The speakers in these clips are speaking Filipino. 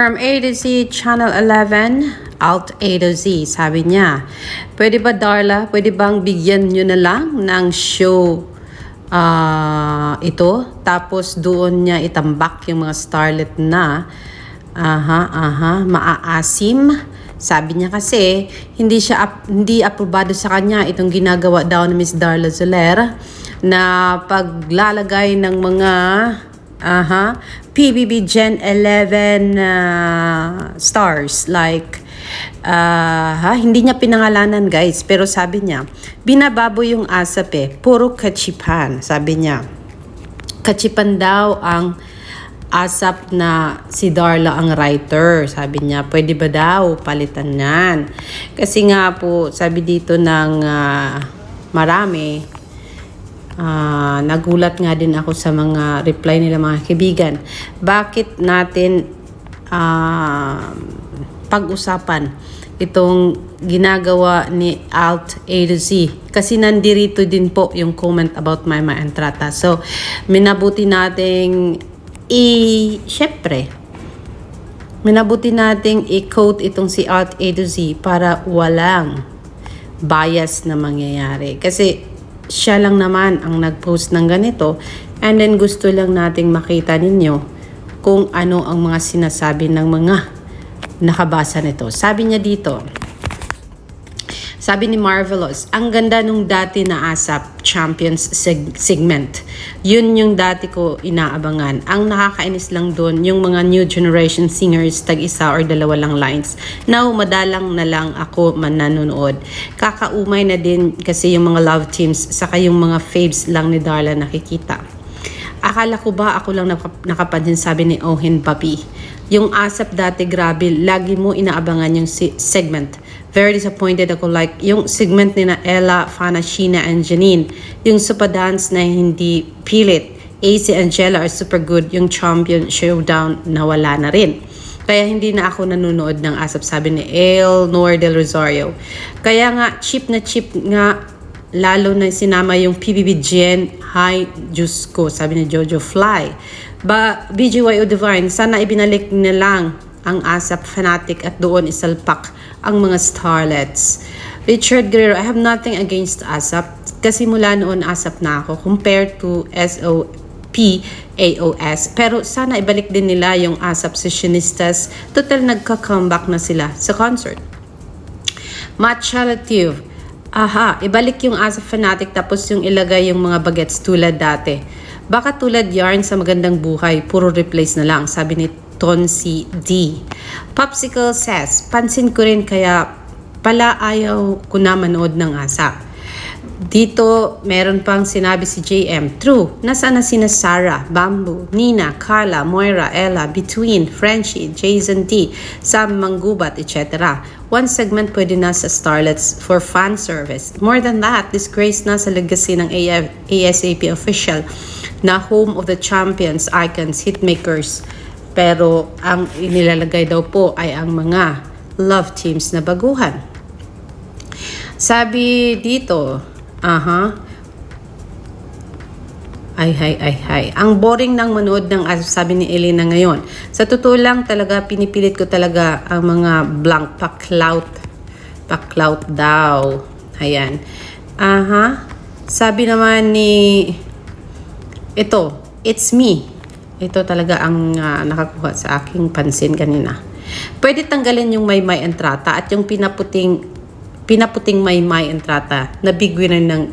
From A to Z, Channel 11, Alt A to Z, sabi niya. Pwede ba Darla, pwede bang bigyan nyo na lang ng show ah, ito? Tapos doon niya itambak yung mga starlet na aha, aha, maaasim. Sabi niya kasi, hindi siya ap- hindi aprobado sa kanya itong ginagawa daw ni Miss Darla Soler na paglalagay ng mga Aha. PBB Gen 11 uh, stars like uh, ha, hindi niya pinangalanan guys pero sabi niya binababo yung asap eh puro kachipan sabi niya kachipan daw ang asap na si Darla ang writer. Sabi niya, pwede ba daw palitan yan? Kasi nga po, sabi dito ng ah, marami, Ah, nagulat nga din ako sa mga reply nila mga kaibigan. Bakit natin ah, pag-usapan itong ginagawa ni Alt A to Z? Kasi nandirito din po yung comment about Mama Entrata. So, minabuti nating i... Syempre, minabuti nating i-quote itong si Alt A to Z para walang bias na mangyayari. Kasi siya lang naman ang nag-post ng ganito and then gusto lang nating makita ninyo kung ano ang mga sinasabi ng mga nakabasa nito. Sabi niya dito, sabi ni Marvelous, ang ganda nung dati na ASAP Champions seg- segment. Yun yung dati ko inaabangan. Ang nakakainis lang doon, yung mga new generation singers, tag-isa or dalawa lang lines. Now, madalang na lang ako mananonood. Kakaumay na din kasi yung mga love teams, saka yung mga faves lang ni Darla nakikita. Akala ko ba ako lang nakap- nakapansin sabi ni Ohin Papi. Yung ASAP dati grabe, lagi mo inaabangan yung segment. Very disappointed ako like yung segment ni na Ella, Fana, Sheena, and Janine. Yung super dance na hindi pilit. AC Angela are super good. Yung champion showdown nawala na rin. Kaya hindi na ako nanonood ng ASAP sabi ni El Nor del Rosario. Kaya nga cheap na cheap nga lalo na sinama yung PBB Gen Hi Diyos ko, sabi ni Jojo Fly. Ba, BGYO Divine, sana ibinalik na lang ang ASAP fanatic at doon isalpak ang mga starlets. Richard Guerrero, I have nothing against ASAP kasi mula noon ASAP na ako compared to SOP AOS. Pero sana ibalik din nila yung ASAP sessionistas. Total nagka-comeback na sila sa concert. Matchalative. Aha, ibalik yung ASAP fanatic tapos yung ilagay yung mga bagets tulad dati. Baka tulad yarn sa magandang buhay, puro replace na lang, sabi ni Tonsi D. Popsicle says, pansin ko rin kaya pala ayaw ko na manood ng ASAP. Dito, meron pang sinabi si JM. True, nasaan na sina Sarah, Bamboo, Nina, Carla, Moira, Ella, Between, Frenchie, Jason D, Sam Manggubat, etc. One segment pwede na sa Starlets for fan service. More than that, disgrace na sa legacy ng AF, ASAP official na home of the champions, icons, hitmakers. Pero ang inilalagay daw po ay ang mga love teams na baguhan. Sabi dito, aha, ay, ay, ay, ay. Ang boring ng manood ng sabi ni Elena ngayon. Sa totoo lang talaga, pinipilit ko talaga ang mga blank paklaut. Paklaut daw. Ayan. Aha. Sabi naman ni, ito, it's me. Ito talaga ang ah, nakakuha sa aking pansin kanina. Pwede tanggalin yung may may entrata at yung pinaputing pinaputing may may entrata na big winner ng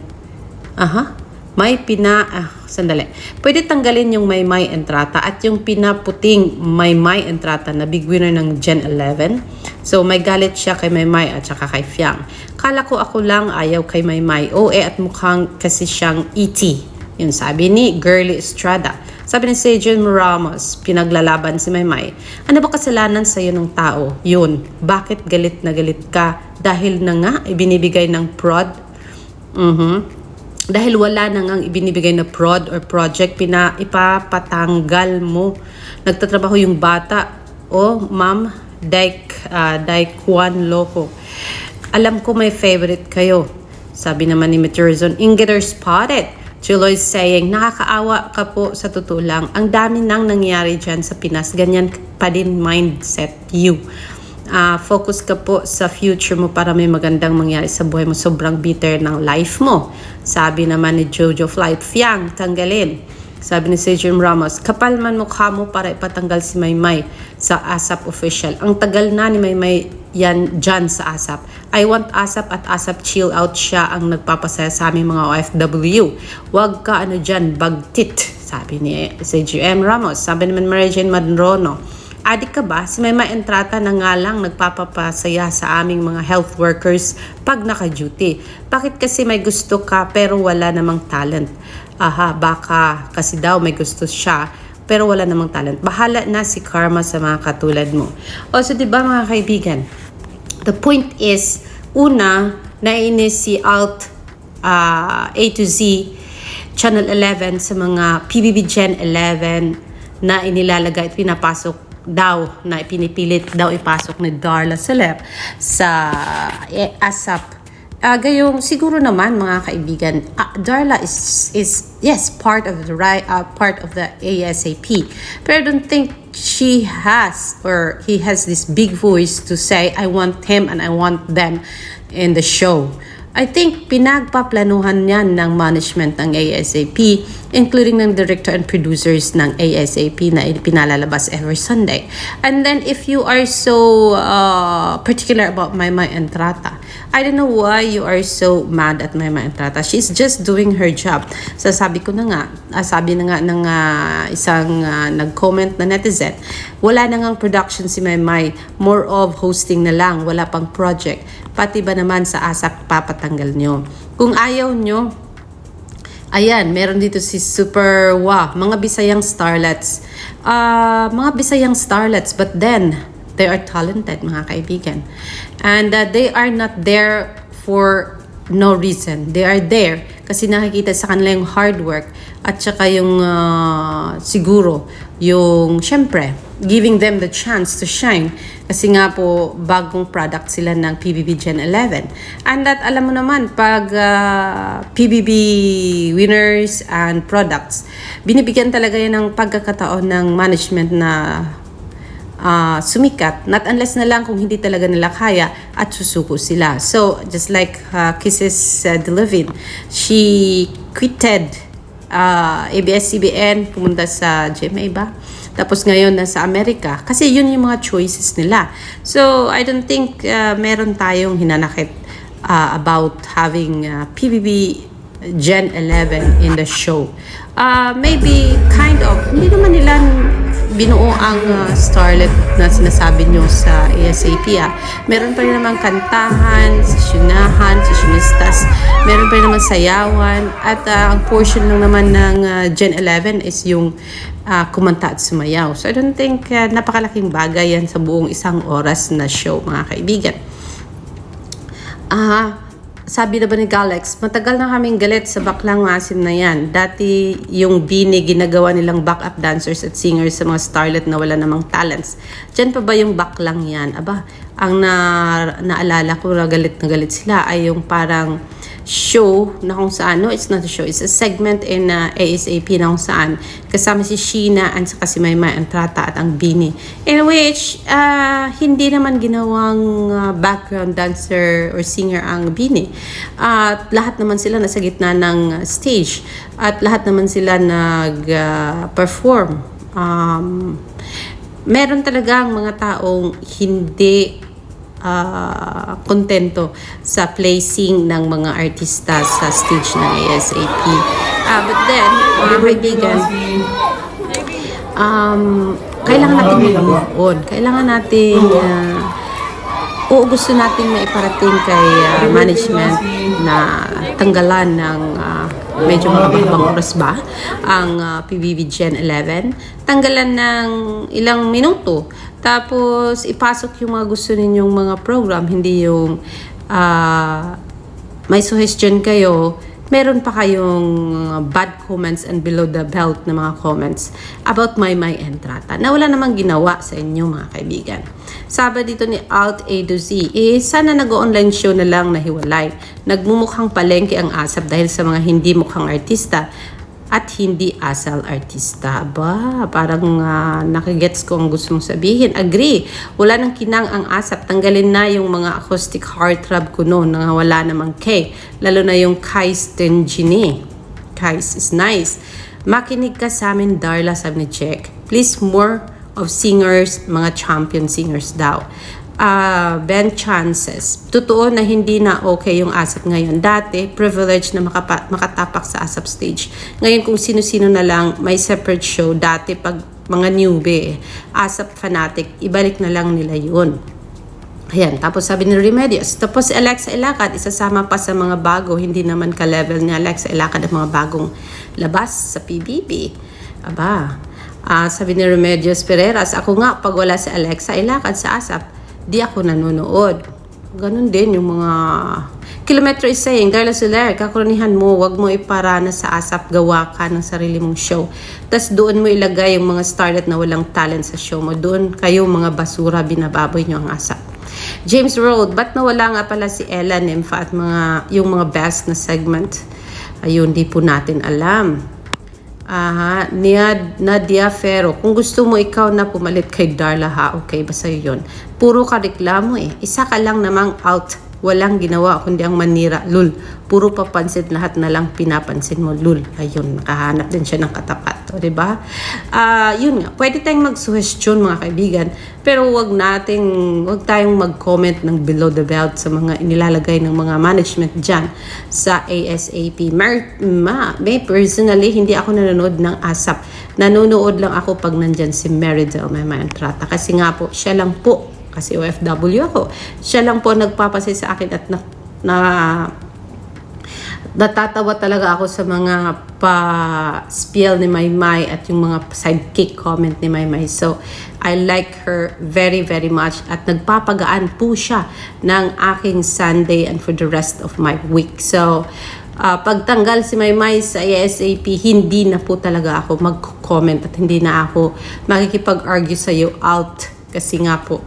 aha may pina ah, sandali. Pwede tanggalin yung may may entrata at yung pinaputing may may entrata na big winner ng Gen 11 so may galit siya kay may may at saka kay Fiang. Kala ko ako lang ayaw kay may may o eh at mukhang kasi siyang ET yun sabi ni Girly Estrada sabi ni Sejan Ramos, pinaglalaban si Maymay. Ano ba kasalanan sa iyo ng tao? Yun, bakit galit na galit ka? Dahil na nga, ibinibigay ng prod? Mhm. Dahil wala na nga ibinibigay na prod or project, pina, ipapatanggal mo. Nagtatrabaho yung bata. O, ma'am, Daik, uh, Daikwan Loco. Alam ko may favorite kayo. Sabi naman ni Meteorizon, Ingeter spotted. Juloy saying, nakakaawa ka po sa totoo lang. Ang dami nang nangyari dyan sa Pinas. Ganyan pa din mindset you. Ah, focus ka po sa future mo para may magandang mangyari sa buhay mo. Sobrang bitter ng life mo. Sabi naman ni Jojo Flight, Fiang, tanggalin. Sabi ni Sir Jim Ramos, kapal man mukha mo para ipatanggal si Maymay sa ASAP official. Ang tagal na ni Maymay yan dyan sa ASAP. I want ASAP at ASAP chill out siya ang nagpapasaya sa aming mga OFW. Huwag ka ano dyan, bagtit. Sabi ni Sir Jim Ramos. Sabi naman Mary Jane Madrono, Adik ka ba? Si Maymay Entrata na nga lang nagpapapasaya sa aming mga health workers pag naka-duty. Bakit kasi may gusto ka pero wala namang talent? Aha, baka kasi daw may gusto siya pero wala namang talent. Bahala na si Karma sa mga katulad mo. O so 'di ba mga kaibigan? The point is, una, nainis si Alt ah, A to Z Channel 11 sa mga PBB Gen 11 na inilalagay at pinapasok daw na pinipilit daw ipasok ni Darla Celeb sa eh, ASAP. Ah, gayong siguro naman mga kaibigan, ah, Darla is is yes part of the right uh, part of the ASAP. But I don't think she has or he has this big voice to say I want him and I want them in the show. I think pinagpaplanuhan yan ng management ng ASAP, including ng director and producers ng ASAP na pinalalabas every Sunday. And then if you are so uh, particular about Maymay Entrata, I don't know why you are so mad at Maymay Entrata. She's just doing her job. Sasabi ko na nga, ah, sabi na nga ng ah, isang ah, nag-comment na netizen, wala na ngang production si Maymay, more of hosting na lang, wala pang project. Pati ba naman sa ASAP papatanggal nyo? Kung ayaw nyo, ayan, meron dito si Super Wa, mga Bisayang starlets. Ah, mga Bisayang starlets, but then, they are talented, mga kaibigan. And uh, they are not there for no reason. They are there kasi nakikita sa kanila yung hard work at saka yung ah, siguro yung syempre giving them the chance to shine kasi nga po bagong product sila ng PBB Gen 11 and that alam mo naman pag ah, PBB winners and products binibigyan talaga yan ng pagkakataon ng management na ah, sumikat. Not unless na lang kung hindi talaga nila kaya at susuko sila. So, just like uh, Kisses uh, Delevin, she quitted uh, ABS-CBN, pumunta sa GMA ba? Tapos ngayon nasa Amerika. Kasi yun yung mga choices nila. So, I don't think uh, meron tayong hinanakit uh, about having uh, PBB Gen 11 in the show. Uh, maybe kind of, hindi naman nila binuo ang uh, starlet na sinasabi nyo sa ASAP ah. Meron pa rin naman kantahan, sisyonahan, sisyonistas, meron pa rin naman sayawan, at uh, ang portion lang naman ng uh, Gen 11 is yung uh, kumanta at sumayaw. So I don't think uh, napakalaking bagay yan sa buong isang oras na show mga kaibigan. Ah, sabi na ba ni Galex, matagal na kaming galit sa baklang masim na yan. Dati yung bini ginagawa nilang backup dancers at singers sa mga starlet na wala namang talents. Diyan pa ba yung baklang yan? Aba, ang na, naalala ko na galit na galit sila ay yung parang show na kung saan, no, it's not a show, it's a segment in uh, ASAP na kung saan kasama si Sheena at saka si Maymay Entrata at ang Bini. In which, uh, hindi naman ginawang uh, background dancer or singer ang Bini. At lahat naman sila nasa gitna ng uh, stage. At lahat naman sila nag-perform. um, meron talagang mga taong hindi ah, kontento sa placing ng mga artista sa stage ng ASAP. Ah, but then, mga kaibigan, um, kailangan natin mag-move on. Kailangan natin, ah, oo, gusto natin maiparating kay ah, management na tanggalan ng ah, medyo mahabang oras ba ang ah, PBB Gen 11. Tanggalan ng ilang minuto. Tapos ipasok yung mga gusto ninyong mga program, hindi yung ah, may suggestion kayo meron pa kayong uh, bad comments and below the belt na mga comments about my my entrata na wala namang ginawa sa inyo mga kaibigan. Sabi dito ni Alt A to Z, eh sana nag-online show na lang na hiwalay. Nagmumukhang palengke ang asap dahil sa mga hindi mukhang artista at hindi asal artista. Ba, parang uh, nakigets ko ang gusto mong sabihin. Agree. Wala nang kinang ang asap. Tanggalin na yung mga acoustic heartthrob ko noon nang wala namang K. Lalo na yung Kais Tenjini. Kais is nice. Makinig ka sa amin, Darla, sabi ni Check. Please, more of singers, mga champion singers daw uh, Ben Chances. Totoo na hindi na okay yung ASAP ngayon. Dati, privilege na makapa- makatapak sa ASAP stage. Ngayon, kung sino-sino na lang may separate show, dati pag mga newbie, ASAP fanatic, ibalik na lang nila yun. Ayan, tapos sabi ni Remedios. Tapos si Alexa Ilacad, isasama pa sa mga bago, hindi naman ka-level ni Alexa Ilacad ang mga bagong labas sa PBB. Aba, ah, sabi ni Remedios Pereras, ako nga, pag wala si Alexa Ilacad sa ASAP, di ako nanonood. Ganun din yung mga kilometro is saying, Carla Soler, kakoronihan mo, wag mo iparana sa asap, gawa ka ng sarili mong show. Tapos doon mo ilagay yung mga starlet na walang talent sa show mo. Doon kayo mga basura, binababoy nyo ang asap. James Road, ba't nawala nga pala si Ella Nympha at mga, yung mga best na segment? Ayun, di po natin alam. Aha, Nia, Nadia Ferro. Kung gusto mo ikaw na pumalit kay Darla ha, okay, basta yun. Puro ka reklamo eh. Isa ka lang namang out. Walang ginawa kundi ang manira. Lul, puro papansin lahat na lang pinapansin mo. Lul, ayun, nakahanap din siya ng katapat. O, diba? Ah, yun nga, pwede tayong mag-suggestion mga kaibigan, pero wag nating, wag tayong mag-comment ng below the belt sa mga inilalagay ng mga management dyan sa ASAP. Mer ma, may personally, hindi ako nanonood ng ASAP. Nanonood lang ako pag nandyan si Meridel may Entrata. Kasi nga po, siya lang po, kasi OFW ako, siya lang po nagpapasay sa akin at na, na natatawa talaga ako sa mga pa-spiel ni Maymay at yung mga sidekick comment ni Maymay. So, I like her very, very much at nagpapagaan po siya ng aking Sunday and for the rest of my week. So, uh, pagtanggal si Maymay sa ASAP, hindi na po talaga ako mag-comment at hindi na ako makikipag-argue sa iyo out kasi nga po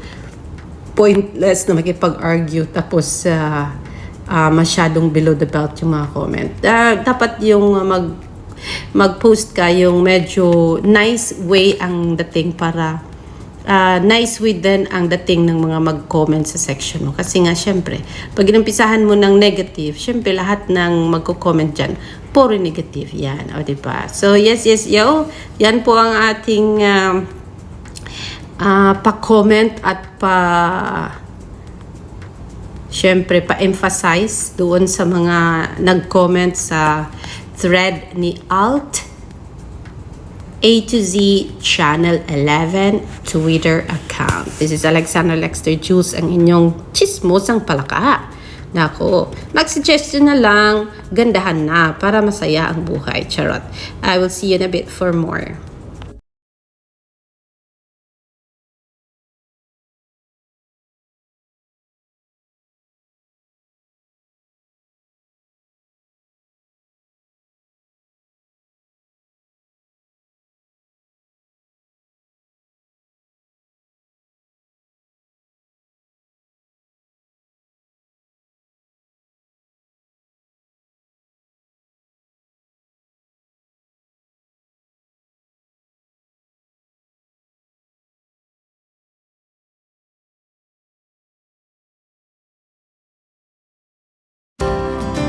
pointless na makipag-argue tapos uh, uh, masyadong below the belt yung mga comment. Uh, dapat yung mag mag-post ka yung medyo nice way ang dating para uh, nice way din ang dating ng mga mag-comment sa section mo. Kasi nga, syempre, pag inumpisahan mo ng negative, syempre, lahat ng magko-comment dyan, puro negative yan. O, diba? So, yes, yes, yo. Yan po ang ating uh, uh, pa-comment at pa syempre pa-emphasize doon sa mga nag-comment sa thread ni Alt A to Z Channel 11 Twitter account. This is Alexander Lexter Jules, ang inyong chismosang palaka. Nako, mag-suggestion na lang, gandahan na para masaya ang buhay. Charot. I will see you in a bit for more.